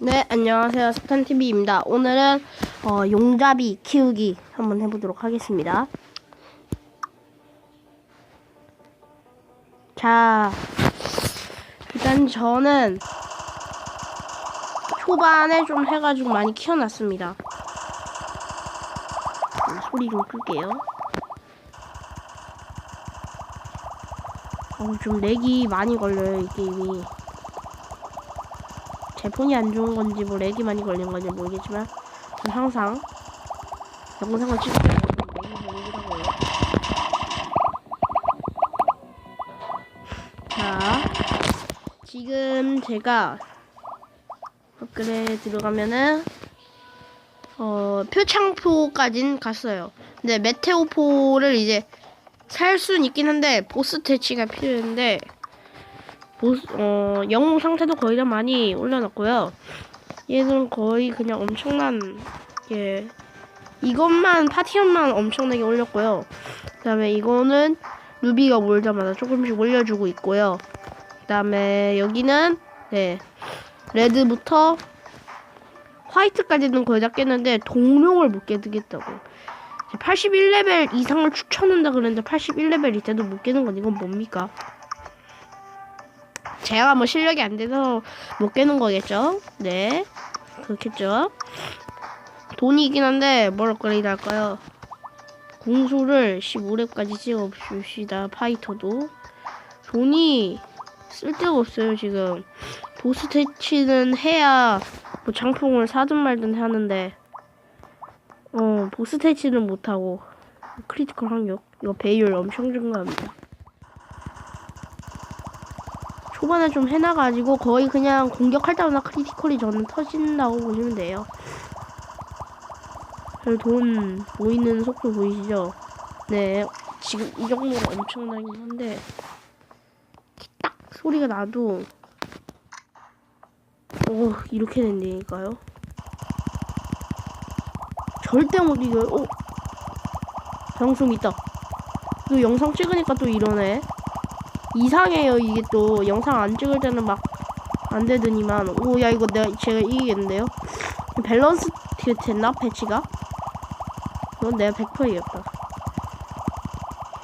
네, 안녕하세요. 스탄TV입니다. 오늘은 어, 용잡이 키우기 한번 해보도록 하겠습니다. 자, 일단 저는 초반에 좀 해가지고 많이 키워놨습니다. 음, 소리 좀 끌게요. 어, 좀 렉이 많이 걸려요, 이 게임이. 제 폰이 안 좋은 건지 뭐 렉이 많이 걸린 건지 모르겠지만 전 항상 영상을 찍을 때 렉이 걸리더라고요. 자, 지금 제가 업글에 들어가면은 어 표창포까진 갔어요. 근데 메테오포를 이제 살 수는 있긴 한데 보스 퇴치가 필요한데 보스, 어, 영웅 상태도 거의 다 많이 올려놨고요. 얘는 거의 그냥 엄청난, 예. 이것만, 파티언만 엄청나게 올렸고요. 그 다음에 이거는 루비가 몰자마자 조금씩 올려주고 있고요. 그 다음에 여기는, 네. 레드부터 화이트까지는 거의 다 깼는데, 동룡을 못 깨드겠다고. 81레벨 이상을 추천한다 그랬는데, 81레벨 이때도 못 깨는 건 이건 뭡니까? 제가 뭐 실력이 안 돼서 못 깨는 거겠죠? 네. 그렇겠죠? 돈이긴 한데 뭘 업그레이드 할까요? 궁수를 15렙까지 찍어 봅시다. 파이터도. 돈이 쓸데가 없어요, 지금. 보스 퇴치는 해야 뭐 장풍을 사든 말든 하는데 어, 보스 퇴치는 못하고 크리티컬 확률 이거 배율 엄청 증가합니다. 초반에 좀 해놔가지고 거의 그냥 공격할 때마다 크리티컬이 저는 터진다고 보시면 돼요. 별돈 보이는 속도 보이시죠? 네, 지금 이 정도가 엄청나긴 한데 딱 소리가 나도 오 이렇게 된다니까요. 절대 못 이겨요. 오 병숨 있다. 또 영상 찍으니까 또 이러네. 이상해요. 이게 또 영상 안 찍을 때는 막 안 되더니만. 오 야 이거 내가 제가 이기겠는데요? 밸런스 되- 됐나 패치가? 이건 내가 100% 이겼다.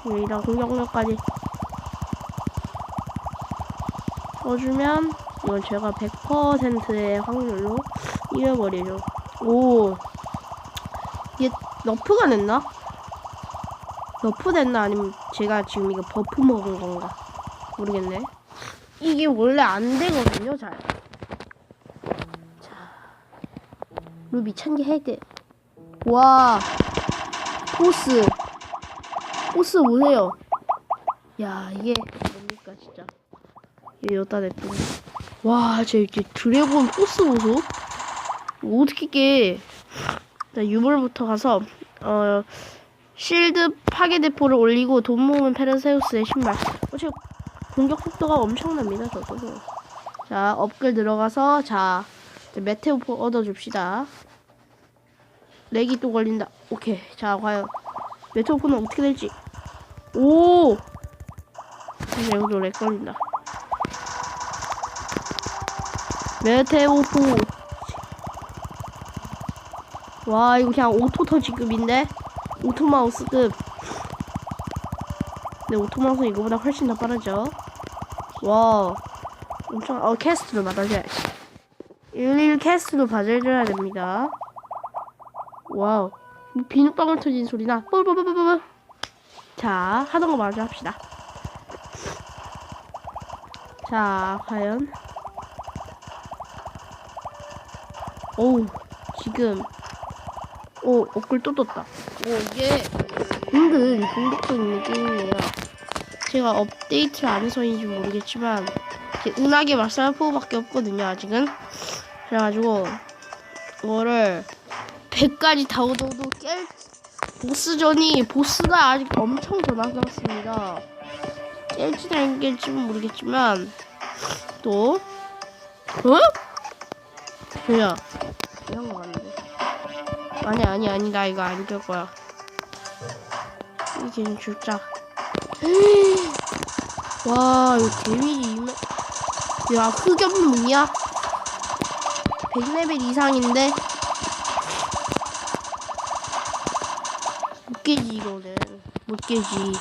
여기다 공격력까지 써주면 이건 제가 100%의 확률로 이겨버리죠. 오 이게 너프가 됐나? 너프 됐나? 아니면 제가 지금 이거 버프 먹은 건가 모르겠네. 이게 원래 안 되거든요, 잘. 자, 루비 천개 헤드. 와, 보스. 보스 보세요. 야, 이게 뭡니까, 진짜. 얘 여기다 냈더니. 와, 쟤 이제 드래곤 보스 보소? 어떻게 깨? 자, 유물부터 가서, 어, 실드 파괴 대포를 올리고 돈 모으면 페르세우스의 신발. 어, 제 공격 속도가 엄청납니다, 저도. 자, 업글 들어가서, 자, 이제 메테오 포 얻어줍시다. 렉이 또 걸린다. 오케이. 자, 과연 메테오 포는 어떻게 될지. 오! 여기도 렉 걸린다. 메테오 포. 와, 이거 그냥 오토 터지급인데? 오토 마우스급. 근데 오토 마우스 이거보다 훨씬 더 빠르죠? 와, 엄청, 어, 캐스트를 받아줘야지. 11 캐스트도 받아줘야 됩니다. 와우. 뭐 비눗방울 터진 소리나. 뻘뻘뻘뻘뻘. 자, 하던 거 마저 합시다. 자, 과연. 오우, 지금. 오, 옷글 또 떴다. 오, 이게 은근 중독성 있는 게임이에요. 제가 업데이트를 안 해서인지 모르겠지만 은하계 마살포밖에 없거든요 아직은. 그래가지고 이거를 100까지 다 얻어도 깰 보스전이 보스가 아직 엄청 더 남았습니다. 깰지 안 깰지는 모르겠지만 또 어? 뭐야? 이런 거 같는데 아니 아니 아니 나 이거 안 깰 거야 이게 진짜 와, 이거 데미지 이만. 야, 흑염문이야? 100레벨 이상인데 못 깨지 이거는 못 깨지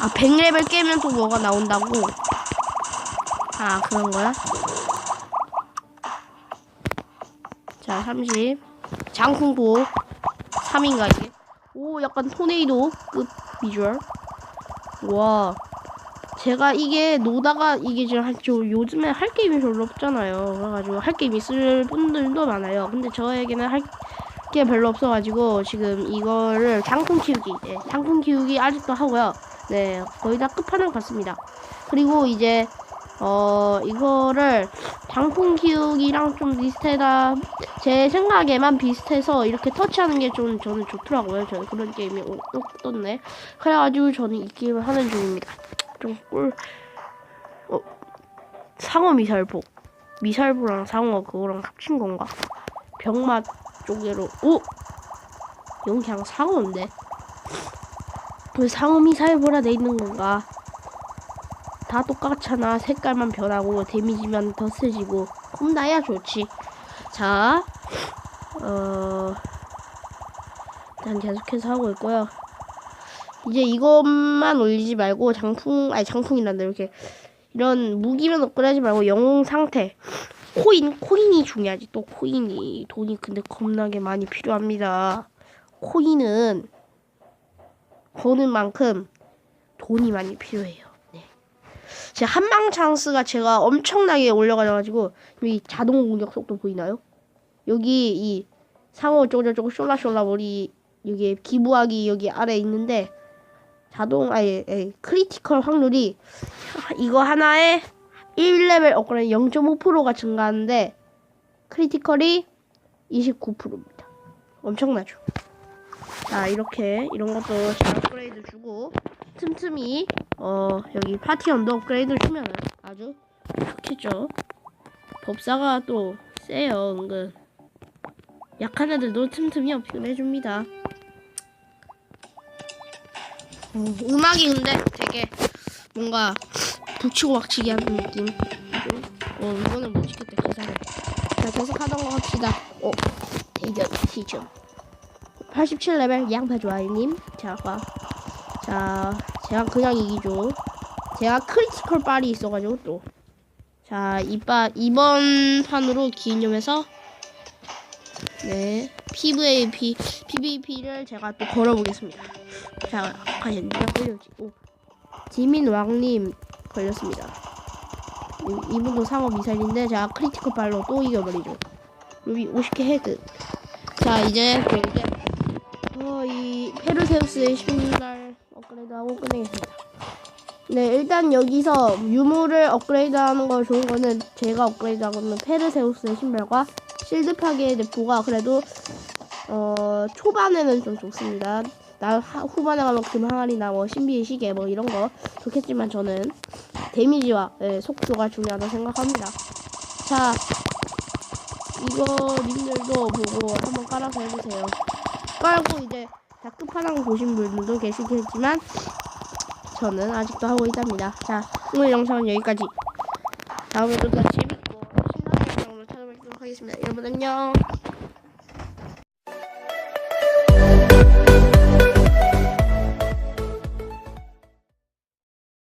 아 100레벨 깨면 또 뭐가 나온다고 아 그런 거야? 자 30. 장풍도 3인가 이게? 오 약간 토네이도 급 비주얼. 와 제가 이게 노다가 이게 지금 한, 저 요즘에 할 게임이 별로 없잖아요. 그래가지고 할 게임 있을 분들도 많아요. 근데 저에게는 할 게 별로 없어가지고 지금 이거를 장풍 키우기, 네, 장풍 키우기 아직도 하고요. 네 거의 다 끝판을 갔습니다. 그리고 이제 어 이거를 장풍 키우기랑 좀 비슷하다. 제 생각에만 비슷해서 이렇게 터치하는 게 좀 저는 좋더라고요. 저 그런 게임이 오, 또 떴네 그래가지고 저는 이 게임을 하는 중입니다. 좀꿀. 어, 상어 미살보 미살보랑 상어 그거랑 합친 건가? 병맛 쪽으로. 오! 이건 그냥 상어인데? 왜 상어 미살보라 돼 있는 건가 다 똑같잖아. 색깔만 변하고 데미지만 더 세지고 그럼 나야 좋지. 자, 어, 일단 계속해서 하고 있고요. 이제 이것만 올리지 말고 장풍, 아니 장풍이란다 이렇게 이런 무기만 업그레이드하지 말고 영웅 상태. 코인, 코인이 중요하지. 또 코인이 돈이 근데 겁나게 많이 필요합니다. 코인은 버는 만큼 돈이 많이 필요해요. 제 한방 찬스가 제가 엄청나게 올려가지고 여기 자동 공격 속도 보이나요? 여기 이 상어 쪼저쪼 숄라숄라 머리 여기 기부하기 여기 아래 있는데 자동 아예 예, 크리티컬 확률이 이거 하나에 1레벨 업그레이드 0.5%가 증가하는데 크리티컬이 29%입니다. 엄청나죠? 자 이렇게 이런 것도 잘 업그레이드 주고 틈틈이 어 여기 파티언도 업그레이드 주면은 아주 좋겠죠. 법사가 또 세요 은근 약한 애들도 틈틈이 업그레이드 줍니다. 어, 음악이 근데 되게 뭔가 북치고 박치기 하는 느낌. 어 이거는 못 찍겠다 기사를. 자 계속 하던 거 합시다. 어 대결 시죠. 87레벨 양파 좋아요님. 자 봐. 자, 제가 그냥 이기죠. 제가 크리티컬 빨이 있어가지고 또. 자, 이바, 이번 판으로 기념해서, 네, PVP, PVP를 제가 또 걸어보겠습니다. 자, 과연 누가 걸려지? 오. 지민왕님 걸렸습니다. 이- 이분도 상어 미사일인데, 제가 크리티컬 빨로 또 이겨버리죠. 루비 50개 헤드. 자, 이제, 그 이제, 어, 이 페르세우스의 신발 업그레이드 하고 끝내겠습니다. 네, 일단 여기서 유물을 업그레이드 하는 거 좋은 거는 제가 업그레이드 하고 있는 페르세우스의 신발과 실드 파괴의 대포가 그래도 어 초반에는 좀 좋습니다. 나 하- 후반에 가면 금항아리나 뭐 신비의 시계 뭐 이런 거 좋겠지만 저는 데미지와 네, 속도가 중요하다고 생각합니다. 자, 이거 님들도 보고 한번 깔아서 해보세요. 깔고 이제 다 끝판왕 보신 분들도 계시겠지만 저는 아직도 하고 있답니다. 자 오늘 영상은 여기까지. 다음에도 더 재밌고 신나는 영상으로 찾아뵙도록 하겠습니다. 여러분 안녕.